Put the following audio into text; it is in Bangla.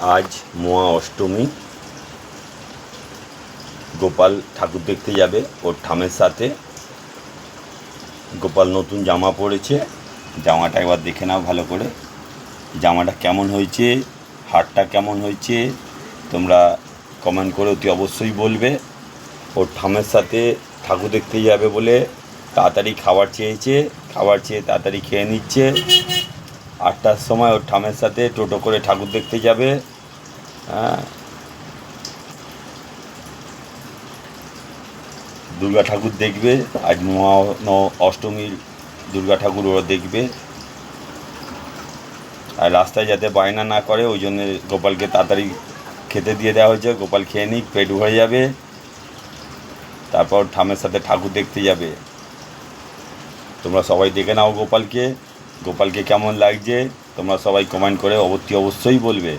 আজ মহা অষ্টমী। গোপাল ঠাকুর দেখতে যাবে ওর ঠামের সাথে। গোপাল নতুন জামা পরেছে। জামাটা একবার দেখে নাও ভালো করে। জামাটা কেমন হয়েছে? হারটা কেমন হয়েছে? তোমরা কমেন্ট করে অতি অবশ্যই বলবে। ওর ঠামের সাথে ঠাকুর দেখতে যাবে বলে তাড়াতাড়ি খাবার চেয়েছে। খাবার চেয়ে তাড়াতাড়ি খেয়ে নিচ্ছে। আটটার সময় ওর ঠামের সাথে টোটো করে ঠাকুর দেখতে যাবে। হ্যাঁ। দুর্গা ঠাকুর দেখবে, আজ অষ্টমীর দুর্গা ঠাকুর ওরা দেখবে। আর রাস্তায় যাতে বায়না না করে, ওই জন্য গোপালকে তাড়াতাড়ি খেতে দিয়ে দেওয়া হয়েছে। গোপাল খেয়ে নিক, পেট ভরে যাবে। তারপর ঠামের সাথে ঠাকুর দেখতে যাবে। তোমরা সবাই দেখে নাও গোপালকে। গোপালকে কেমন লাগছে তোমরা সবাই কমেন্ট করে অবশ্যই অবশ্যই বলবে।